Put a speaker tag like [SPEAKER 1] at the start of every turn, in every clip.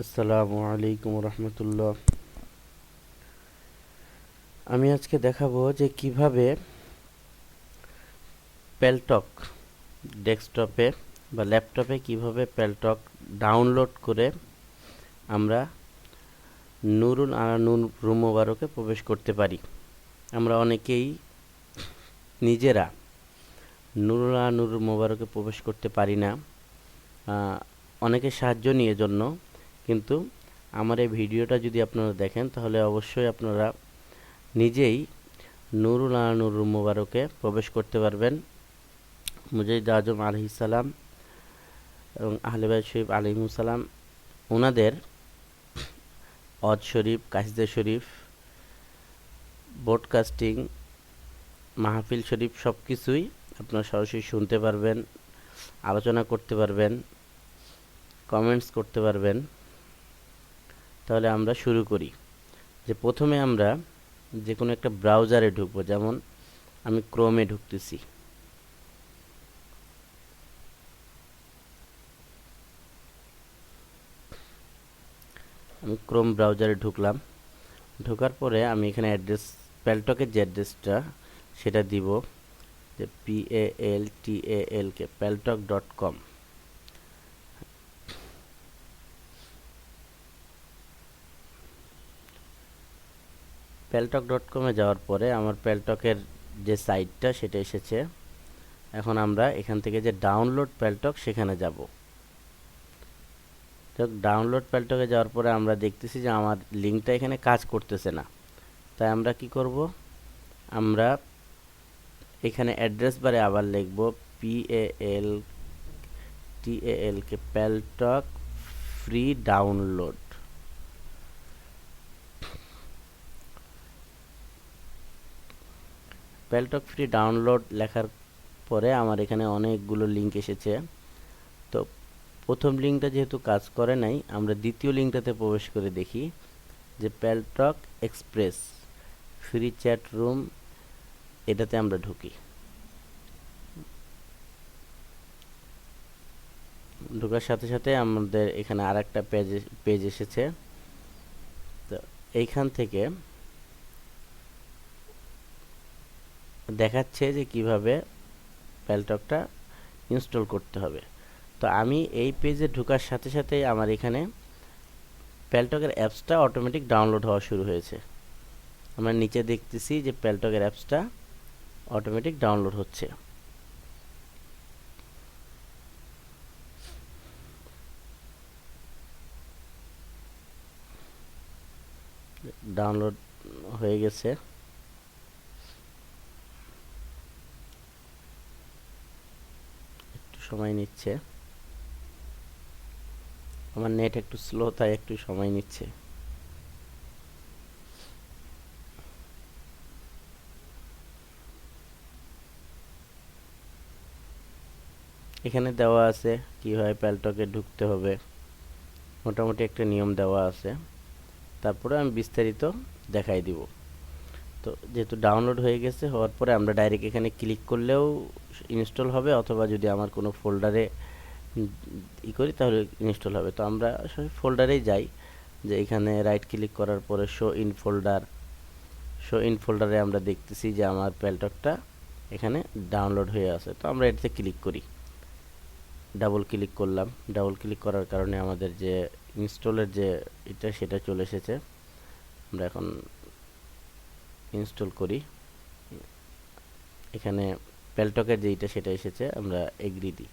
[SPEAKER 1] আসসালামু আলাইকুম রহমতুল্লাহ। আমি আজকে দেখাবো যে কীভাবে পেলটক ডেস্কটপে বা ল্যাপটপে কীভাবে পেলটক ডাউনলোড করে আমরা নুরুল আনানুর রুম মোবারকে প্রবেশ করতে পারি। আমরা অনেকেই নিজেরা নুরুল আনুর মোবারকে প্রবেশ করতে পারি না। আহ, অনেকের সাহায্য নিয়ে জন্য কিন্তু আমার এই ভিডিওটা যদি আপনারা দেখেন, তাহলে অবশ্যই আপনারা নিজেই নুরুল আনুর মোবারকে প্রবেশ করতে পারবেন। মুজাহিদ আজম আলহিসাল্লাম এবং আহলেবাই শরীফ আলিমুসালাম ওনাদের অজ শরীফ কাসিদে শরীফ ব্রডকাস্টিং মাহফিল শরীফ সব কিছুই আপনারা সরাসরি শুনতে পারবেন, আলোচনা করতে পারবেন কমেন্টস করতে পারবেন। তাহলে আমরা শুরু করি। যে প্রথমে আমরা যে কোনো একটা ব্রাউজারে ঢুকবো, যেমন আমি ক্রোমে ঢুকতেছি। আমি ক্রোম ব্রাউজারে ঢুকলাম। ঢোকার পরে আমি এখানে অ্যাড্রেস প্যালটকের যে অ্যাড্রেসটা, সেটা দিব, যে P A L T L K Paltalk dot com Paltalk dot কমে যাওয়ার পরে আমার প্যালটকের যে সাইটটা সেটা এসেছে। এখন আমরা এখান থেকে যে ডাউনলোড প্যালটক সেখানে যাব। ডাউনলোড প্যালটকে যাওয়ার পরে আমরা দেখতেছি যে আমার লিঙ্কটা এখানে কাজ করতেছে না। তাই আমরা কি করব? আমরা এখানে অ্যাড্রেস বারে আবার লিখব P A L T A L K Paltalk free download Paltalk free download লেখার পরে আমার এখানে অনেকগুলো লিঙ্ক এসেছে। তো প্রথম লিঙ্কটা যেহেতু কাজ করে নাই, আমরা দ্বিতীয় লিঙ্কটাতে প্রবেশ করে দেখি যে Paltalk express free chat room এটাতে আমরা ঢুকি। ঢোকার সাথে সাথে আমাদের এখানে আর একটা পেজ পেজ এসেছে। তো এইখান থেকে দেখাচ্ছে যে কীভাবে প্যালটকটা ইনস্টল করতে হবে। তো আমি এই পেজে ঢোকার সাথে সাথেই আমার এখানে প্যালটকের অ্যাপসটা অটোমেটিক ডাউনলোড হওয়া শুরু হয়েছে। আমরা নিচে দেখতেছি যে প্যালটকের অ্যাপসটা অটোমেটিক ডাউনলোড হচ্ছে। ডাউনলোড হয়ে গেছে একটু সময় নিচ্ছে। আমার নেট একটু স্লো তাই একটু সময় নিচ্ছে। এখানে দেওয়া আছে কীভাবে প্যালটকে ঢুকতে হবে। মোটামুটি একটা নিয়ম দেওয়া আছে। তারপরে আমি বিস্তারিত দেখাই দিব। তো যেহেতু ডাউনলোড হয়ে গেছে, হওয়ার পরে আমরা ডাইরেক্ট এখানে ক্লিক করলেও ইনস্টল হবে অথবা যদি আমার কোনো ফোল্ডারে ই করি তাহলে ইনস্টল হবে। তো আমরা ফোল্ডারেই যাই, যে এখানে রাইট ক্লিক করার পরে show in folder show in ফোল্ডারে আমরা দেখতেছি যে আমার প্যালটকটা এখানে ডাউনলোড হয়ে আছে। তো আমরা এটাতে ক্লিক করি। ডাবল ক্লিক করলাম। ডাবল ক্লিক করার কারণে আমাদের যে ইনস্টলের যে এটা, সেটা চলে এসেছে। আমরা এখন ইনস্টল করি। এখানে প্যালটকের যেইটা সেটা এসেছে, আমরা এগ্রি দিই।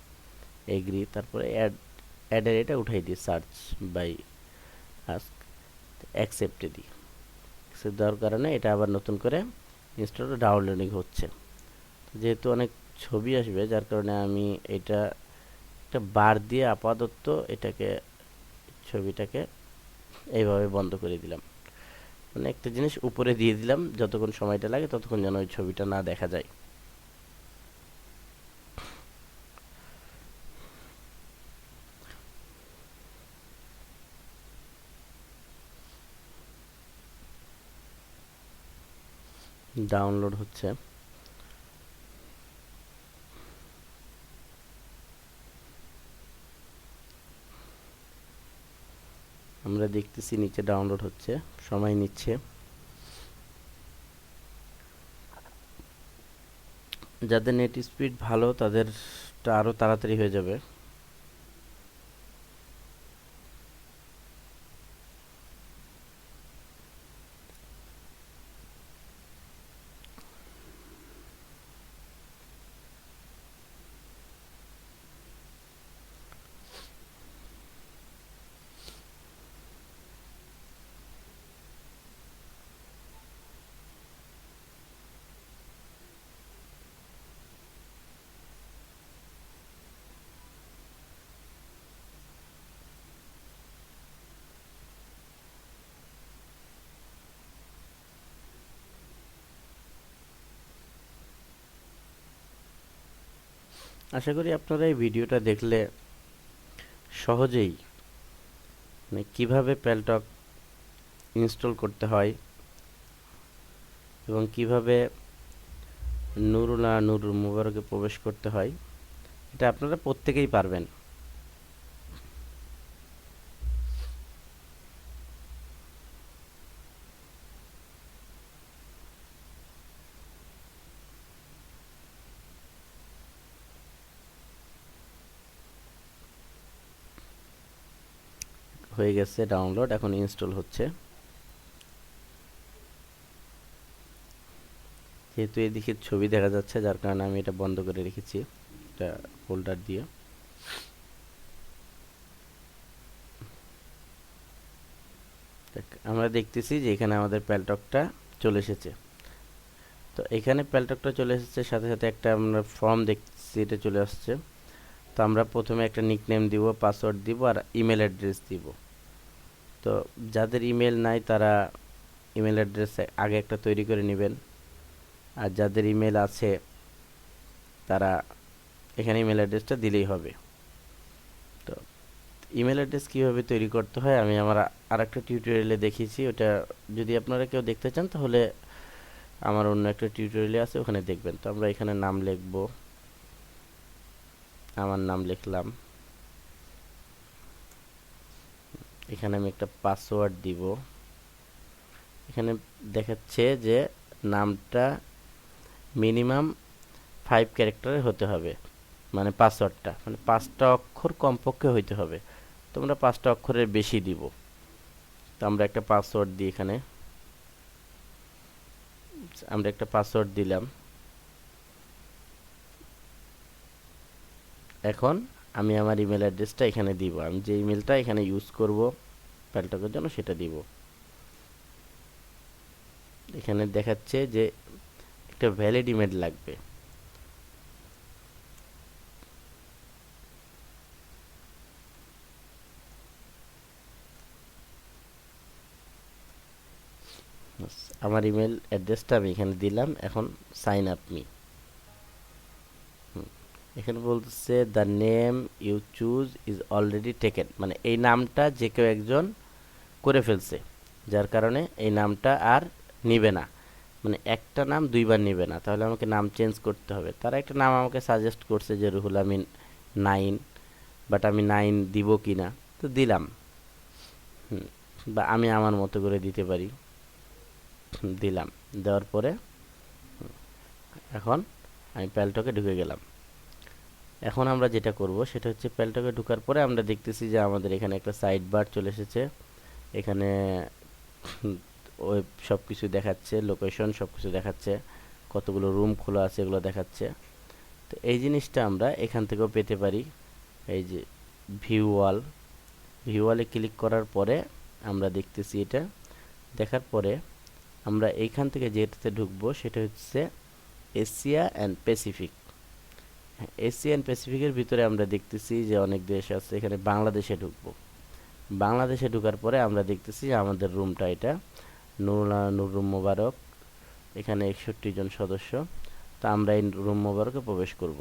[SPEAKER 1] এগ্রি তারপরে অ্যাড অ্যাডের এটা উঠাই দিই সার্চ বাই আস্ক অ্যাকসেপ্টে দিই। অ্যাকসেপ্ট দেওয়ার কারণে এটা আবার নতুন করে ইনস্টল ডাউনলোডিং হচ্ছে। যেহেতু অনেক ছবি আসবে, যার কারণে আমি এটা একটা বার দিয়ে আপাতত এটাকে, ছবিটাকে এইভাবে বন্ধ করে দিলাম। মানে একটা জিনিস উপরে দিয়ে দিলাম, যতক্ষণ সময়টা লাগে ততক্ষণ যেন ওই ছবিটা না দেখা যায়। ডাউনলোড হচ্ছে। আমরা দেখতেছি নিচে ডাউনলোড হচ্ছে, সময় নিচ্ছে। যাদের নেট স্পিড ভালো, তাদেরটা আরও তাড়াতাড়ি হয়ে যাবে। আশা করি আপনারা এই ভিডিওটা দেখলে সহজেই মানে কীভাবে প্যালটক ইনস্টল করতে হয় এবং কীভাবে নুরুলা নুরুল মুবারকে প্রবেশ করতে হয়, এটা আপনারা প্রত্যেকেই পারবেন। হয়ে গেছে ডাউনলোড এখন ইনস্টল হচ্ছে। যেহেতু এদিকে ছবি দেখা যাচ্ছে, যার কারণে আমি এটা বন্ধ করে রেখেছি এটা ফোল্ডার দিয়ে। আমরা দেখতেছি যে এখানে আমাদের প্যালটকটা চলে এসেছে। তো এখানে প্যালটকটা চলে এসেছে, সাথে সাথে একটা আমরা ফর্ম দেখছি এটা চলে আসছে। তো আমরা প্রথমে একটা নিকনেম দিব পাসওয়ার্ড দিব, আর ইমেল অ্যাড্রেস দিব। তো যাদের ইমেল নাই তারা ইমেল অ্যাড্রেস আগে একটা তৈরি করে নেবেন। আর যাদের ইমেল আছে, তারা এখানে ইমেল অ্যাড্রেসটা দিলেই হবে। তো ইমেল অ্যাড্রেস কীভাবে তৈরি করতে হয় আমি আমার আর একটা টিউটোরিয়ালে দেখিয়েছি। ওটা যদি আপনারা কেউ দেখতে চান, তাহলে আমার অন্য একটা টিউটোরিয়ালে আছে, ওখানে দেখবেন। তো আমরা এখানে নাম লিখব। আমার নাম লিখলাম। এখানে আমি একটা পাসওয়ার্ড দিব। এখানে দেখাচ্ছে যে নামটা মিনিমাম ফাইভ ক্যারেক্টারের হতে হবে মানে পাসওয়ার্ডটা মানে পাঁচটা অক্ষর কমপক্ষে হইতে হবে। তোমরা পাঁচটা অক্ষরের বেশি দিব। তো আমরা একটা পাসওয়ার্ড দিই এখানে। আমরা একটা পাসওয়ার্ড দিলাম। এখন আমি আমার ইমেল অ্যাড্রেসটা এখানে দিব। আমি যে ইমেলটা এখানে ইউজ করব প্যালটকের জন্য সেটা দিব। এখানে দেখাচ্ছে যে একটা ভ্যালিড ইমেল লাগবে। আমার ইমেল অ্যাড্রেসটা আমি এখানে দিলাম। এখন সাইন আপ মি। এখানে বলতেছে, the name you choose is already taken. মানে এই নামটা যে কেউ একজন করে ফেলছে, যার কারণে এই নামটা আর নিবে না। মানে একটা নাম দুইবার নিবে না, তাহলে আমাকে নাম চেঞ্জ করতে হবে। তারা একটা নাম আমাকে সাজেস্ট করছে যে রুহুল আমিন নাইন বাট আমি নাইন দিব কি না? তো দিলাম। বা আমি আমার মতো করে দিতে পারি। দিলাম। দেওয়ার পরে এখন আমি প্যালটকে ঢুকে গেলাম। এখন আমরা যেটা করব, সেটা হচ্ছে প্যালটকে ঢোকার পরে আমরা দেখতেছি যে আমাদের এখানে একটা সাইড বার চলে এসেছে। এখানে ওই সব কিছু দেখাচ্ছে লোকেশন সব কিছু দেখাচ্ছে, কতগুলো রুম খোলা আছে এগুলো দেখাচ্ছে। তো এই জিনিসটা আমরা এখান থেকেও পেতে পারি। এই যে ভিউ ওয়াল ভিউ ওয়ালে ক্লিক করার পরে আমরা দেখতেছি এটা। দেখার পরে আমরা এইখান থেকে যেটাতে ঢুকবো সেটা হচ্ছে Asia and Pacific Asia and প্যাসিফিকের ভিতরে আমরা দেখতেছি যে অনেক দেশ আছে, এখানে বাংলাদেশে ঢুকবো। বাংলাদেশে ঢুকার পরে আমরা দেখতেছি আমাদের রুমটা এটা। নুরুলা নুরুম মোবারক, এখানে একষট্টি জন সদস্য। তা আমরা এই রুম মোবারকে প্রবেশ করব।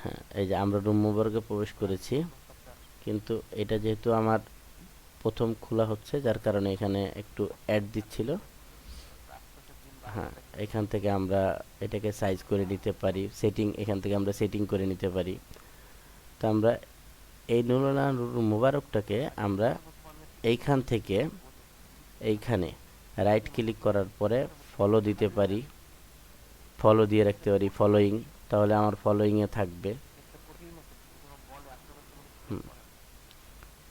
[SPEAKER 1] হ্যাঁ এই যে আমরা রুম মোবারকে প্রবেশ করেছি। কিন্তু এটা যেহেতু আমার প্রথম খোলা হচ্ছে, যার কারণে এখানে একটু অ্যাড দিচ্ছিল। হ্যাঁ এখান থেকে আমরা এটাকে সাইজ করে নিতে পারি। সেটিং এখান থেকে আমরা সেটিং করে নিতে পারি। তো আমরা এই নুরুল মুবারকটাকে আমরা এইখান থেকে এইখানে রাইট ক্লিক করার পরে ফলো দিতে পারি। ফলো দিয়ে রাখতে পারি ফলোয়িং তাহলে আমার ফলোয়িংয়ে থাকবে।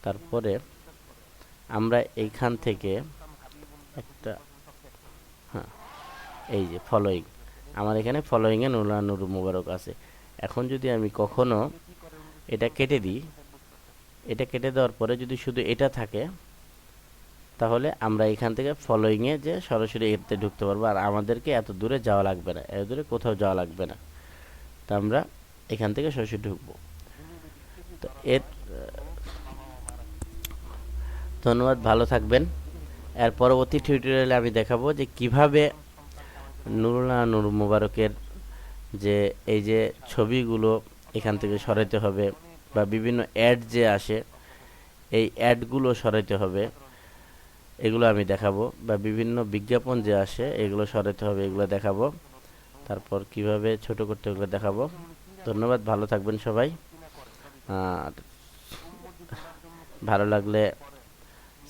[SPEAKER 1] তারপরে আমরা এইখান থেকে একটা হ্যাঁ এই যে ফলোয়িং আমার এখানে ফলোয়িংয়ে নুরুল নুর মুবারক আছে। এখন যদি আমি কখনো এটা কেটে দিই। এটা কেটে দেওয়ার পরে যদি শুধু এটা থাকে, তাহলে আমরা এখান থেকে ফলোয়িংয়ে যে সরাসরি এতে ঢুকতে পারব। আর আমাদেরকে এত দূরে যাওয়া লাগবে না, এত দূরে কোথাও যাওয়া লাগবে না। তা আমরা এখান থেকে সরাসরি ঢুকবো। তো এর, ধন্যবাদ, ভালো থাকবেন। এর পরবর্তী টিউটোরিয়ালে আমি দেখাবো যে কীভাবে নুরুল্লাহ নুর মুবারকের যে, এই যে ছবিগুলো এখান থেকে সরাইতে হবে বা বিভিন্ন অ্যাড যে আসে, এই অ্যাডগুলো সরাইতে হবে। এগুলো আমি দেখাবো বা বিভিন্ন বিজ্ঞাপন যে আসে, এগুলো সরাইতে হবে, এগুলো দেখাবো। তারপর কীভাবে ছোট করতে এগুলো দেখাবো। ধন্যবাদ, ভালো থাকবেন সবাই। আর ভালো লাগলে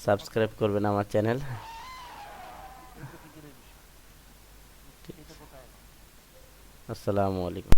[SPEAKER 1] সাবস্ক্রাইব করবেন আমার চ্যানেল। আসসালামু আলাইকুম।